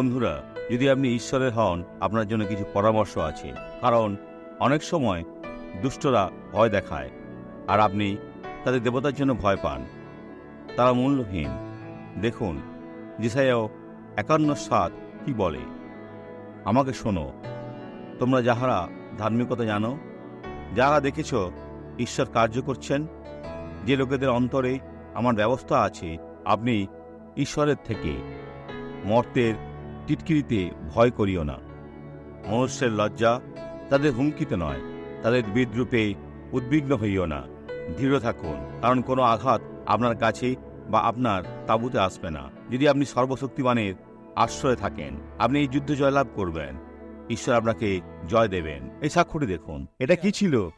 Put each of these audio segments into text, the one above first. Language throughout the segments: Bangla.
বন্ধুরা, যদি আপনি ঈশ্বরের হন, আপনার জন্য কিছু পরামর্শ আছে। কারণ, অনেক সময় দুষ্টরা ভয় দেখায়, আর আপনি তাদের দেবতার জন্য ভয় পান। তারা মূল্যহীন। দেখুন জিসাইও একান্ন সাত কি বলে? আমাকে শোনো, তোমরা যাহারা ধার্মিকতা জানো যারা দেখেছ ঈশ্বর কার্য করছেন, যে লোকেদের অন্তরে আমার ব্যবস্থা আছে, আপনি ঈশ্বরের থেকে, মর্তের টিটকিরিতে ভয় করিও না। মনুষ্যের লজ্জা তাদের হুমকিতে নয় তাদের বিদ্রুপে উদ্বিগ্ন হইও না। দৃঢ় থাকুন কারণ কোনো আঘাত আপনার কাছে বা আপনার তাঁবুতে আসবে না। যদি আপনি সর্বশক্তিমানের আশ্রয়ে থাকেন আপনি এই যুদ্ধ জয়লাভ করবেন। ঈশ্বর আপনাকে জয় দেবেন। এই সাক্ষ্যটি দেখুন এটা কি ছিল?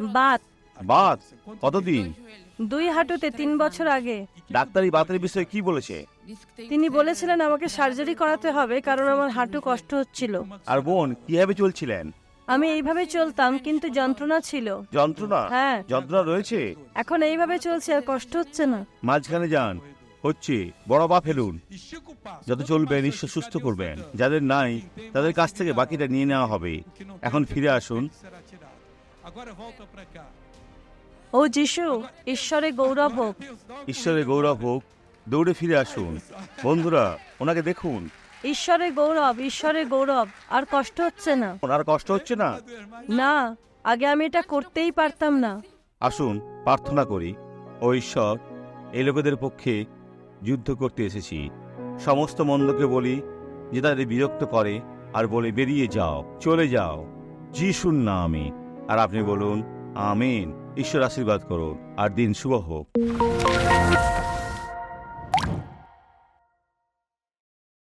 বাত। বাত? কতদিন? দুই হাঁটুতে তিন বছর আগে। ডাক্তারি বাতের বিষয়ে কি বলেছে? তিনি বলেছিলেন আমাকে সার্জারি করাতে হবে কারণ আমার হাঁটু কষ্ট হচ্ছিল। আর বোন কীভাবে চলছিলেন? আমি এইভাবে চলতাম কিন্তু যন্ত্রণা ছিল। যন্ত্রণা? হ্যাঁ। যন্ত্রণা রয়েছে? এখন এইভাবে চলছে আর কষ্ট হচ্ছে না। মাঝখানে যান। হচ্ছে বড় বা ফেলুন যত চলবেন ঈশ্বর সুস্থ করবেন। যাদের নাই তাদের কাছ থেকে বাকিটা নিয়ে নেওয়া হবে। এখন ফিরে আসুন। ও যিশু ঈশ্বরে গৌরব হোক। ঈশ্বরের গৌরব হোক দৌড়ে ফিরে আসুন। বন্ধুরা ওনাকে দেখুন। ঈশ্বরে গৌরব ঈশ্বরে গৌরব আর কষ্ট হচ্ছে না। ওনার কষ্ট হচ্ছে না? না আগে আমি এটা করতেই পারতাম না। আসুন প্রার্থনা করি। ও ঈশ্বর এই লোকেদের পক্ষে যুদ্ধ করতে এসেছি। সমস্ত মন্দকে বলি যে তাদের বিরক্ত করে আর বলে বেরিয়ে যাও চলে যাও যিশুর নামে। আর আপনি বলুন আমিন। ঈশ্বর আশীর্বাদ করুন। আর দিন শুভ হোক।